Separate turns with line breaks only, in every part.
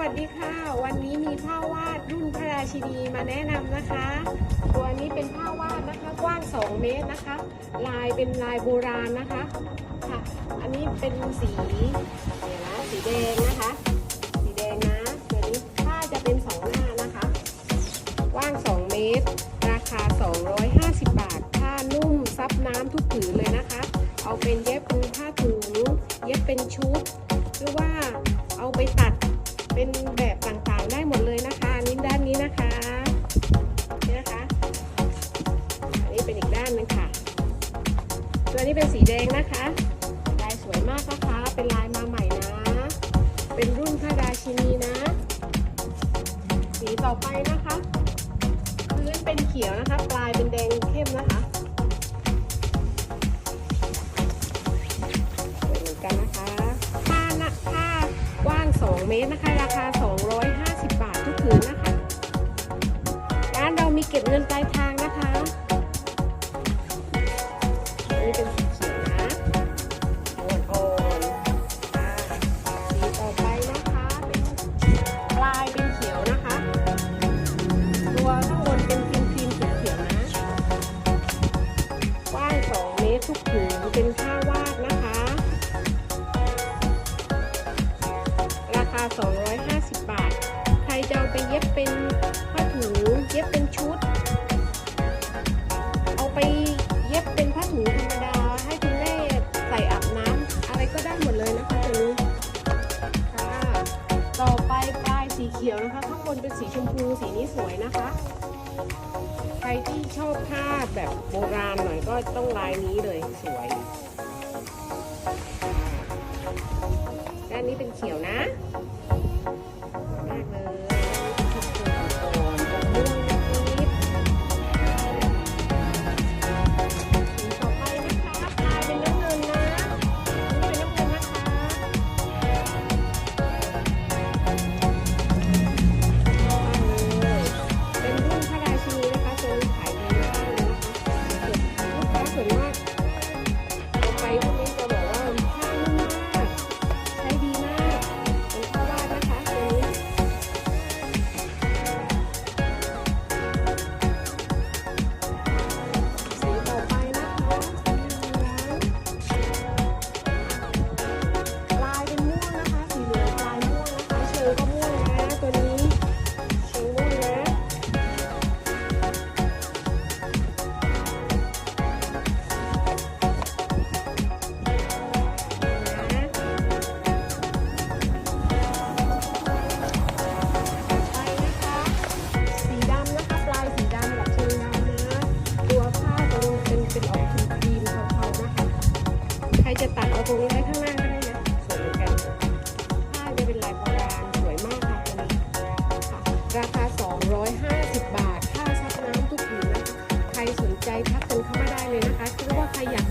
วัสดีค่ะ วันนี้มีผ้าวาดรุ่นพระราชินีมาแนะนำนะคะ ตัวนี้เป็นผ้าวาดนะคะกว้าง 2 เมตรนะคะ ลายเป็นลายโบราณนะคะค่ะ อันนี้เป็นสีเดี๋ยวนะสีแดงนะคะ สีแดงนะตัวนี้ผ้าจะเป็นสองหน้านะคะกว้าง 2 เมตร ราคา 250 บาทผ้านุ่มซับน้ำทุกผืนเลยนะคะ เอาเป็นเย็บ ตัวนี้เป็นสีแดงนะคะ ลายสวยมากนะคะ เป็นลายมาใหม่นะ เป็นรุ่นพระราชินีนะ สีต่อไปนะคะ พื้นเป็นเขียวนะคะ ปลายเป็นแดงเข้มนะคะสวยเหมือนกันนะคะผ้าหนะผ้ากว้าง 2 เมตรนะคะ ราคา 250 บาททุกผืนนะคะ ร้านเรามีเก็บเงินปลายทาง นะคะข้างบนเป็นสีชมพูสีนี้สวยนะคะ ใครที่ชอบผ้าแบบโบราณหน่อยก็ต้องลายนี้เลยสวยด้านนี้เป็นเขียวนะ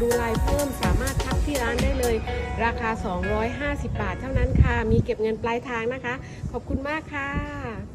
ดูลายเพิ่มสามารถทักที่ร้านได้เลย ราคา 250 บาทเท่านั้นค่ะ มีเก็บเงินปลายทางนะคะ ขอบคุณมากค่ะ